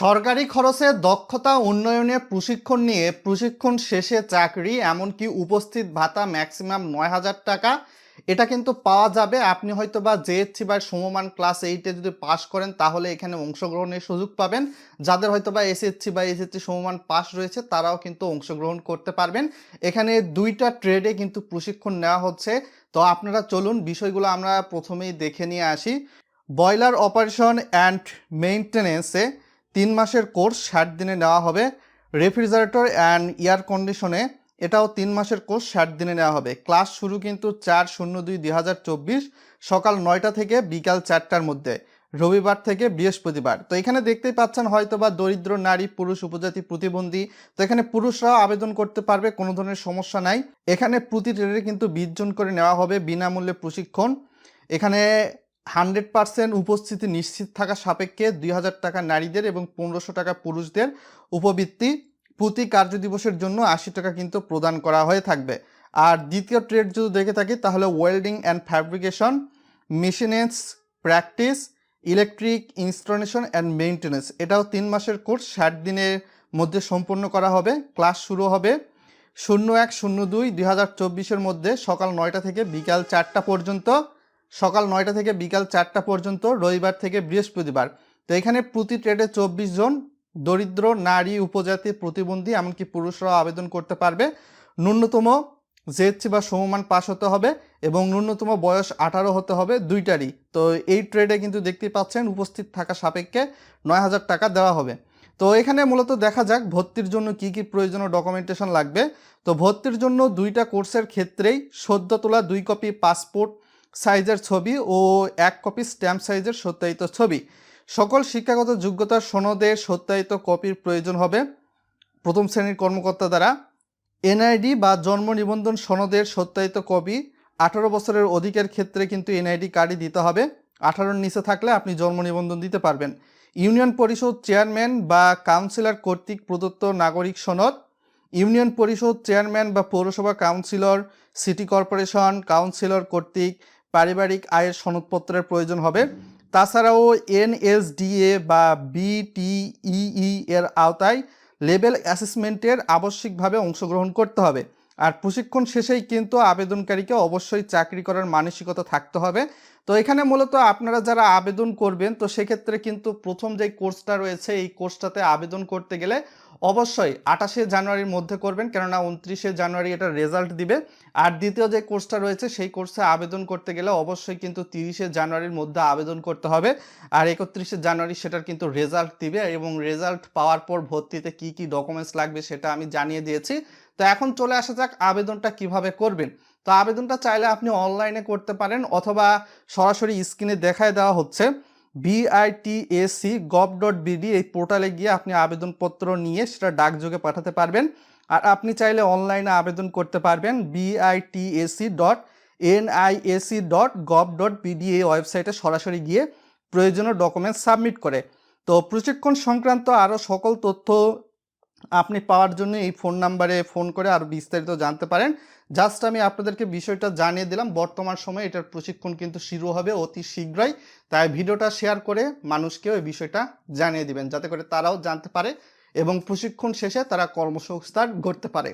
সরকারি খরচে দক্ষতা উন্নয়নে প্রশিক্ষণ নিয়ে প্রশিক্ষণ শেষে চাকরি, এমনকি উপস্থিত ভাতা ম্যাক্সিমাম নয় হাজার টাকা। এটা কিন্তু পাওয়া যাবে। আপনি হয়তো বা জেএসসি বা সমমান ক্লাস এইটে যদি পাস করেন, তাহলে এখানে অংশগ্রহণের সুযোগ পাবেন। যাদের হয়তো বা এসএসসি বা এসএসসি সমমান পাস রয়েছে, তারাও কিন্তু অংশগ্রহণ করতে পারবেন। এখানে দুইটা ট্রেডে কিন্তু প্রশিক্ষণ নেওয়া হচ্ছে। তো আপনারা চলুন, বিষয়গুলো আমরা প্রথমেই দেখে নিয়ে আসি। বয়লার অপারেশন অ্যান্ড মেইনটেনেন্সে তিন মাসের কোর্স ষাট দিনে নেওয়া হবে। রেফ্রিজারেটর অ্যান্ড এয়ার কন্ডিশনে এটাও তিন মাসের কোর্স ষাট দিনে নেওয়া হবে। ক্লাস শুরু কিন্তু চার শূন্য দুই হাজার চব্বিশ সকাল নয়টা থেকে বিকাল চারটার মধ্যে, রবিবার থেকে বৃহস্পতিবার। তো এখানে দেখতেই পাচ্ছেন হয়তো বা দরিদ্র নারী, পুরুষ, উপজাতি, প্রতিবন্ধী, তো এখানে পুরুষরাও আবেদন করতে পারবে, কোনো ধরনের সমস্যা নাই। এখানে প্রতি ট্রেডে কিন্তু বিশ জন করে নেওয়া হবে বিনামূল্যে প্রশিক্ষণ। এখানে হান্ড্রেড পার্সেন্ট উপস্থিতি নিশ্চিত থাকা সাপেক্ষে দুই হাজার টাকা নারীদের এবং পনেরোশো টাকা পুরুষদের উপবৃত্তি প্রতি কার্যদিবসের জন্য আশি টাকা কিন্তু প্রদান করা হয়ে থাকবে। আর দ্বিতীয় ট্রেড যদি দেখে থাকি, তাহলে welding and fabrication মেশিনেন্স practice electric installation and maintenance এটাও তিন মাসের কোর্স ষাট দিনের মধ্যে সম্পন্ন করা হবে। ক্লাস শুরু হবে শূন্য এক, শূন্য দুই দুই হাজার চব্বিশের মধ্যে সকাল নয়টা থেকে বিকাল চারটা পর্যন্ত। সকাল নয়টা থেকে বিকাল চারটা পর্যন্ত, রবিবার থেকে বৃহস্পতিবার। তো এখানে প্রতি ট্রেডে চব্বিশ জন দরিদ্র, নারী, উপজাতি, প্রতিবন্ধী, এমনকি পুরুষরাও আবেদন করতে পারবে। ন্যূনতম জেএসসি বা সমমান পাস হতে হবে এবং ন্যূনতম বয়স আঠারো হতে হবে দুইটারই। তো এই ট্রেডে কিন্তু দেখতেই পাচ্ছেন, উপস্থিত থাকা সাপেক্ষে নয় হাজার টাকা দেওয়া হবে। তো এখানে মূলত দেখা যাক ভর্তির জন্য কি কি প্রয়োজনীয় ডকুমেন্টেশন লাগবে। তো ভর্তির জন্য দুইটা কোর্সের ক্ষেত্রেই সদ্য তোলা দুই কপি পাসপোর্ট সাইজের ছবি ও এক কপি স্ট্যাম্প সাইজের সত্যায়িত ছবি। সকল শিক্ষাগত যোগ্যতার সনদে সত্যায়িত কপির প্রয়োজন হবে। প্রথম শ্রেণির কর্মকর্তা দ্বারা এনআইডি বা জন্ম নিবন্ধন সনদের সত্যায়িত কপি আঠারো বছরের অধিকের ক্ষেত্রে কিন্তু এনআইডি কার্ডই দিতে হবে। আঠারোর নিচে থাকলে আপনি জন্ম নিবন্ধন দিতে পারবেন। ইউনিয়ন পরিষদ চেয়ারম্যান বা কাউন্সিলর কর্তৃক প্রদত্ত নাগরিক সনদ, ইউনিয়ন পরিষদ চেয়ারম্যান বা পৌরসভা কাউন্সিলর, সিটি কর্পোরেশন কাউন্সিলর কর্তৃক পারিবারিক আয়ের সনদপত্রের প্রয়োজন হবে। তাছাড়াও এনএসডিএ বা বিটিইই এর আওতায় লেভেল অ্যাসেসমেন্টের আবশ্যিকভাবে অংশগ্রহণ করতে হবে। আর প্রশিক্ষণ শেষেই কিন্তু আবেদনকারীকে অবশ্যই চাকরি করার মানসিকতা থাকতে হবে। তো এখানে মূলত আপনারা যারা আবেদন করবেন, তো সেক্ষেত্রে কিন্তু প্রথম যে কোর্সটা রয়েছে, এই কোর্সটাতে আবেদন করতে গেলে অবশ্যই আঠাশে জানুয়ারির মধ্যে করবেন, কেননা উনত্রিশে জানুয়ারি এটা রেজাল্ট দিবে। আর দ্বিতীয় যে কোর্সটা রয়েছে, সেই কোর্সে আবেদন করতে গেলে অবশ্যই কিন্তু তিরিশে জানুয়ারির মধ্যে আবেদন করতে হবে। আর একত্রিশে জানুয়ারি সেটার কিন্তু রেজাল্ট দিবে এবং রেজাল্ট পাওয়ার পর ভর্তিতে কি কি ডকুমেন্টস লাগবে সেটা আমি জানিয়ে দিয়েছি। তো এখন চলে আসা যাক আবেদনটা কীভাবে করবেন। তো আবেদনটা চাইলে আপনি অনলাইনে করতে পারেন অথবা সরাসরি স্ক্রিনে দেখায় দেওয়া হচ্ছে। বিআইটিএসি গভ ডট বিডি এই পোর্টালে গিয়ে আপনি আবেদনপত্র নিয়ে সেটা ডাকযোগে পাঠাতে পারবেন। আর আপনি চাইলে অনলাইনে আবেদন করতে পারবেন BITAC dot NIAC dot gov dot BD এই ওয়েবসাইটে সরাসরি গিয়ে প্রয়োজনীয় ডকুমেন্টস সাবমিট করে। তো প্রশিক্ষণ সংক্রান্ত আরও সকল তথ্য আপনি পাওয়ার জন্য এই ফোন নাম্বারে ফোন করে আরও বিস্তারিত জানতে পারেন। জাস্ট আমি আপনাদেরকে বিষয়টা জানিয়ে দিলাম, বর্তমান সময়ে এটার প্রশিক্ষণ কিন্তু শুরু হবে অতি শীঘ্রই। তাই ভিডিওটা শেয়ার করে মানুষকেও এই বিষয়টা জানিয়ে দিবেন, যাতে করে তারাও জানতে পারে এবং প্রশিক্ষণ শেষে তারা কর্মসংস্থান গড়তে পারে।